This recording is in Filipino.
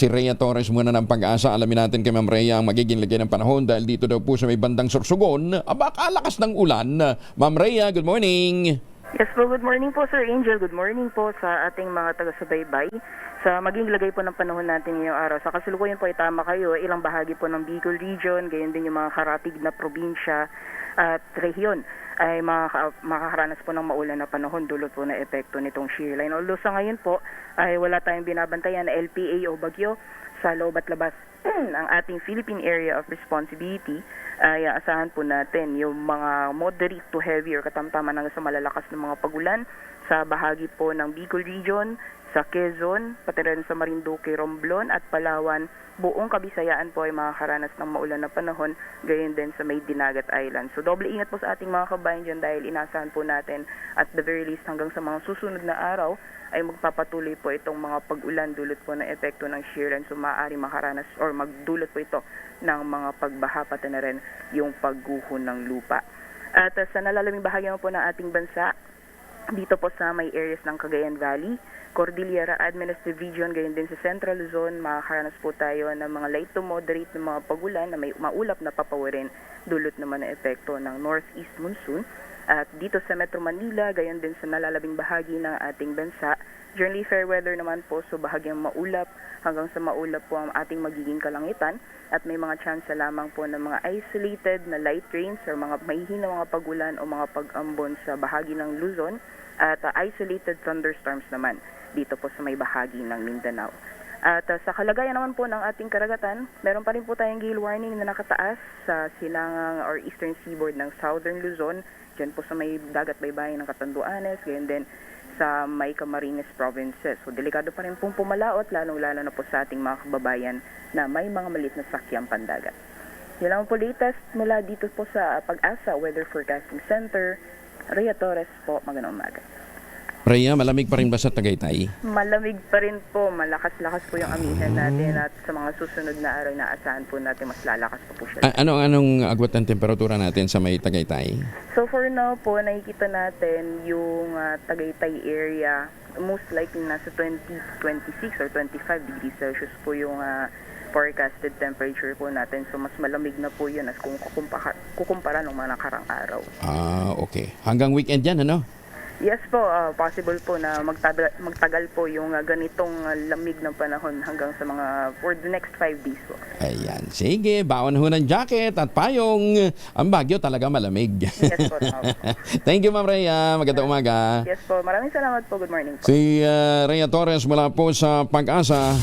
si Rhea Torres muna ng pag-asa. Alamin natin kay Ma'am Rhea ang magiging lagay ng panahon dahil dito daw po sa may bandang Sorsogon, aba kalakas ng ulan. Ma'am Rhea, good morning. Yes po, good morning po Sir Angel. Good morning po sa ating mga taga-subaybay. Sa maging lagay po ng panahon natin ngayong araw. Sa kasalukuyan po ay tama kayo, ilang bahagi po ng Bicol Region, gayon din yung mga karatig na probinsya at rehiyon ay makaka- makakaranas po ng maulan na panahon dulot po na epekto nitong shear line. Although sa ngayon po ay wala tayong binabantayan na LPA o bagyo sa loob at labas ng ating Philippine Area of Responsibility ay asahan po natin yung mga moderate to heavy or katamtaman hanggang sa malalakas na mga pagulan sa bahagi po ng Bicol Region, sa Quezon, pati rin sa Marinduque, Romblon at Palawan. Buong kabisayaan po ay makakaranas ng maulan na panahon, gayon din sa may Dinagat Island. So doble ingat po sa ating mga kabayan dyan dahil inasahan po natin at the very least hanggang sa mga susunod na araw ay magpapatuloy po itong mga pag-ulan dulot po ng epekto ng shear line. So maaari makaranas or magdulot po ito ng mga pagbaha pati na rin yung pagguho ng lupa. At uh, sa nalalaming bahagi po ng ating bansa, dito po sa may areas ng Cagayan Valley, Cordillera Administrative Region, gayon din sa Central Luzon, makakaranas po tayo ng mga light to moderate na mga pagulan na may maulap na papawirin dulot naman ng epekto ng northeast monsoon. At dito sa Metro Manila, gayon din sa nalalabing bahagi ng ating bansa, generally fair weather naman po, so bahagyang maulap hanggang sa maulap po ang ating magiging kalangitan. At may mga chance lamang po ng mga isolated na light rains or mga mahihina mga pagulan o mga pag-ambon sa bahagi ng Luzon. At uh, isolated thunderstorms naman dito po sa may bahagi ng Mindanao. At uh, sa kalagayan naman po ng ating karagatan, meron pa rin po tayong gale warning na nakataas sa silangang or eastern seaboard ng southern Luzon, dyan po sa may dagat baybayin ng Catanduanes, gayon din sa may Camarines provinces. So delikado pa rin pong pumalaot, lalong-lalo na po sa ating mga kababayan na may mga malit na sakyang pandagat. Yan lang po latest mula dito po sa Pag-asa Weather Forecasting Center. Rhea Torres po, magandang umaga. Rhea, malamig pa rin ba sa Tagaytay? Malamig pa rin po, malakas-lakas po yung amihan natin at sa mga susunod na araw na asahan po natin mas lalakas pa po siya. A- ano anong agwat ng temperatura natin sa may Tagaytay? So for now po, nakikita natin yung ah, Tagaytay area, most likely nasa 20, 26 or 25 degrees Celsius po yung ah, forecasted temperature po natin. So mas malamig na po yun as kung kukumpara, kukumpara ng mga nakarang araw. Ah, okay. Hanggang weekend yan, ano? Yes po, ah, possible po na magtagal, magtagal po yung ah, ganitong ah, lamig ng panahon hanggang sa mga for the next 5 days po. Ayan, sige, bawan ho ng jacket at payong. Ang Bagyo talaga malamig. Yes po. Thank you, Ma'am Rhea. Magandang umaga. Yes po, maraming salamat po. Good morning po. Si uh, Rhea Torres mula po sa Pag-asa.